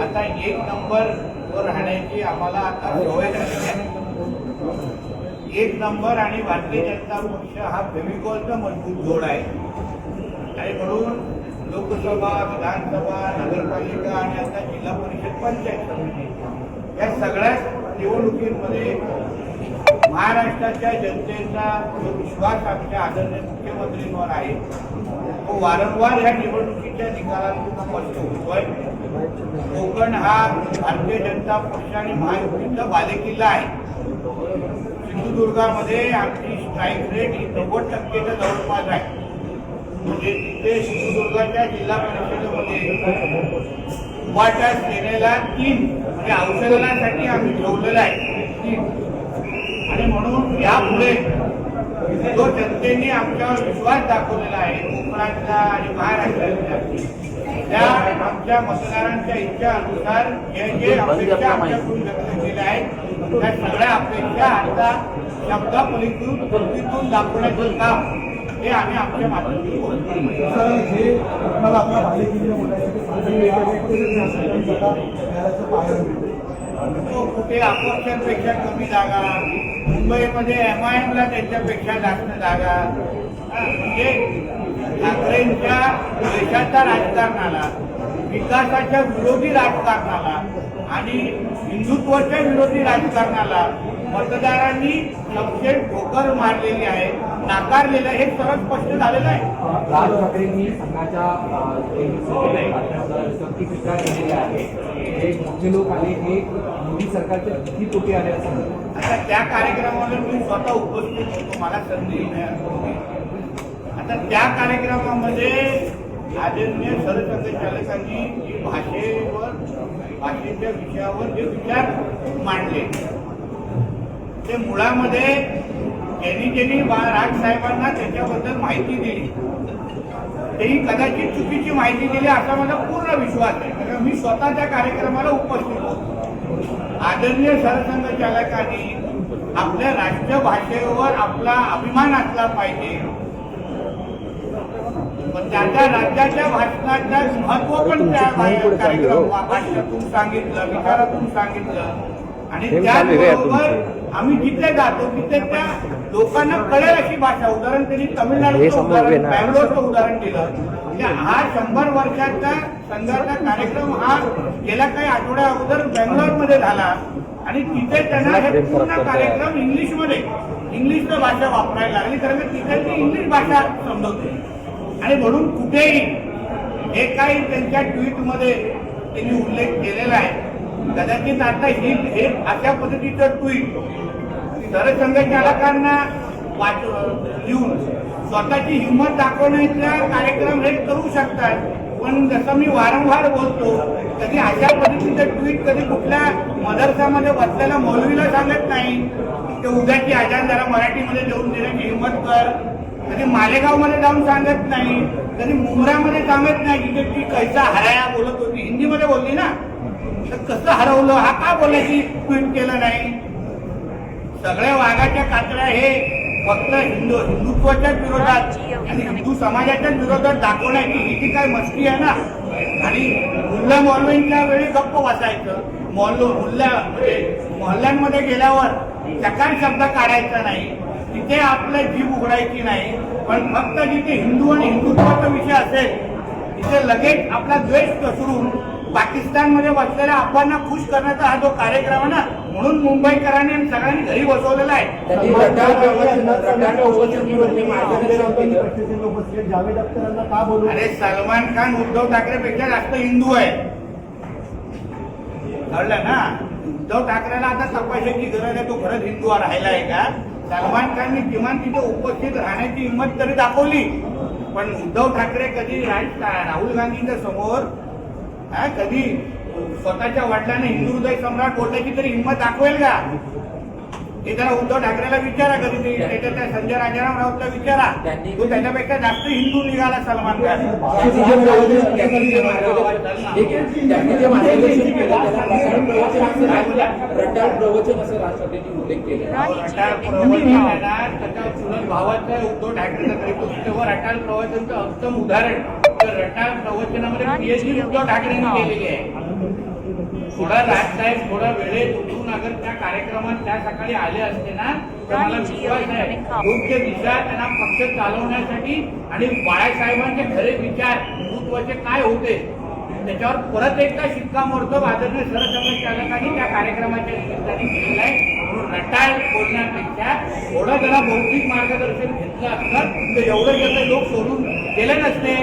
आता एक नंबर वर राहण्याची आम्हाला आता सवय झाली एक नंबर आणि भारतीय जनता पक्ष हा फेविकॉलचा मजबूत जोड आहे. आणि म्हणून लोकसभा विधानसभा नगरपालिका आणि आता जिल्हा परिषद पंचायत समिती या सगळ्याच निवडणुकीमध्ये महाराष्ट्राच्या जनतेचा जो विश्वास आमच्या आदरणीय मुख्यमंत्रींवर आहे तो वारंवार ह्या निवडणुकीच्या निकालांतून स्पष्ट होतोय. कोकण हा भारतीय जनता पक्ष आणि महायुतीचा बालेकिल्ला आहे. सिंधुदुर्गामध्ये आमची स्ट्राईक रेट ही नव्वद टक्केच्या जवळपास आहे. म्हणजे तिथे सिंधुदुर्गाच्या जिल्हा परिषदेमध्ये उभाच्या सेनेला तीन म्हणजे औषधासाठी आम्ही ठेवलेलं आहे तीन. आणि म्हणून यापुढे जो जनतेने आमच्यावर विश्वास दाखवलेला आहे कोकणातला आणि महाराष्ट्रातल्या त्या आमच्या मतदारांच्या इच्छा अनुसार जे जे अपेक्षा आमच्याकडून व्यक्त केल्या आहेत त्या सगळ्या अपेक्षा आता शब्दापलीतून कृतीतून दाखवण्याचं काम हे आम्ही आमच्या माध्यमातून ते पाहायला कुठे अपक्षांपेक्षा कमी जागा. मुंबईमध्ये एम आय एमला त्यांच्यापेक्षा जास्त जागा. म्हणजे ठाकरेंच्या देशाच्या राजकारणाला विकासाच्या विरोधी राजकारणाला आणि हिंदुत्वाच्या विरोधी राजकारणाला मतदारांनी सपशेल ठोकर मारलेली आहे नाकारलेलं आहे हे सरळ स्पष्ट झालेलं आहे राज ठाकरेंनी संघाच्या टीका केलेली आहे जे मोठे लोक आले हे मोदी सरकारच्या किती तोटे आले असं. आता त्या कार्यक्रमाला मी स्वतः उपस्थित होतो मला संधी. आता त्या कार्यक्रमामध्ये आदरणीय सरसंघचालकांनी जी भाषेवर भाषेच्या विषयावर जे विचार मांडले ते मुळामध्ये ज्यांनी ज्यांनी राजसाहेबांना त्याच्याबद्दल माहिती दिली. तेही कदाचित चुकीची माहिती दिली असा माझा पूर्ण विश्वास आहे. कारण मी स्वतः त्या कार्यक्रमाला उपस्थित होतो. आदरणीय सरसंघचालकांनी आपल्या राष्ट्रभाषेवर आपला अभिमान असला पाहिजे. पण त्याच्या राज्याच्या भाषणाचं महत्त्व पण त्या हो. कार्यक्रम भाषणातून सांगितलं विचारातून सांगितलं. आणि त्याचबरोबर आम्ही जिथे जातो तिथे त्या लोकांना कळेल अशी भाषा. उदाहरण त्यांनी तमिळनाडूचं उदाहरण. बँगलोरचं उदाहरण दिलं. म्हणजे हा शंभर वर्षाचा संघाचा कार्यक्रम हा गेल्या काही आठवड्या अगोदर बँगलोरमध्ये झाला. आणि तिथे त्यांना हे पूर्ण कार्यक्रम इंग्लिशमध्ये इंग्लिशचं भाषा वापरायला लागली. कारण का तिथे इंग्लिश भाषा समजवते. आणि म्हणून कुठेही हे काही त्यांच्या ट्विटमध्ये त्यांनी उल्लेख केलेला आहे. कदाचित आता ही हे अशा पद्धतीचं ट्विट सरसंघचालकांना वाच लिहून स्वतःची हिंमत दाखवण्याचा कार्यक्रम हे करू शकतात. पण जसं मी वारंवार बोलतो कधी अशा पद्धतीचं ट्विट कधी कुठल्या मदरसामध्ये बसलेल्या मौलवीला सांगत नाही ते उद्याची आजान जरा मराठीमध्ये देऊन देण्याची हिंमत कर. कधी मालेगावमध्ये जाऊन सांगत नाही कधी मुंबरामध्ये सांगत नाही की ती कैसा हराया बोलत होती. हिंदीमध्ये बोलली ना. तर कसं हरवलं? हा का बोलायची ट्विट केलं नाही? सगळ्या वाघाच्या कातड्या हे फक्त हिंदू हिंदुत्वाच्या विरोधात आणि हिंदू समाजाच्या विरोधात दाखवण्याची ही जी काय मस्ती आहे ना आणि मुल्ला मौलवींच्या वेळी गप्प वाचायचं. मोहल्लो मुल्ला म्हणजे मोहल्ल्यांमध्ये गेल्यावर चकार शब्द काढायचा नाही. तिथे आपलं जीभ उघडायची नाही. पण फक्त जिथे हिंदू आणि हिंदुत्वाचा विषय असेल तिथे लगेच आपला द्वेष पसरून पाकिस्तानमध्ये बसलेल्या अफवांना खुश करण्याचा हा जो कार्यक्रम आहे ना म्हणून मुंबईकरांनी सगळ्यांनी घरी बसवलेला आहे. अरे सलमान खान उद्धव ठाकरेपेक्षा जास्त हिंदू आहे. कळलं ना? उद्धव ठाकरेला आता तपासायची गरज आहे तो खरंच हिंदू राहिला आहे का? सलमान खानने किमान तिथे उपस्थित राहण्याची हिंमत तरी दाखवली. पण उद्धव ठाकरे कधी राहुल गांधींच्या समोर कधी? स्वतःच्या वडिलांना हिंदू हृदय सम्राट बोलण्याची तरी हिंमत दाखवेल का? हे जरा उद्धव ठाकरेला विचारा कधी ते त्याच्या त्या संजय राजाराम राऊतला विचारा. तो त्याच्यापेक्षा जास्त हिंदू निघाला सलमान त्याला प्रवचन असं रटाळ प्रवचन असं राज ठाकरेंनी उल्लेख केला. अटाळ प्रवचन आहे ना, त्याच्या चुलत भावाचं उद्धव ठाकरेचं तरी तो तेव्हा अटाळ प्रवचनचं उत्तम उदाहरण. रटाळ प्रवचनामध्ये पीएचडी उद्धव ठाकरेंनी केलेली आहे. थोडा राजसाहेब थोडा वेळेत उठून अगर त्या कार्यक्रमात त्या सकाळी आले असते ना तर मला विश्वास आहे. योग्य दिशा त्यांना पक्ष चालवण्यासाठी आणि बाळासाहेबांचे खरे विचार हिंदुत्वाचे काय होते त्याच्यावर परत एकदा शिक्कामोर्तब आदरणीय सरसंघ चालकांनी त्या कार्यक्रमाच्या निमित्ताने केलेला आहे. म्हणून रटाळ बोलण्यापेक्षा थोडं जरा बौद्धिक मार्गदर्शन घेतलं असतं तर एवढं जसं लोक सोडून गेले नसते.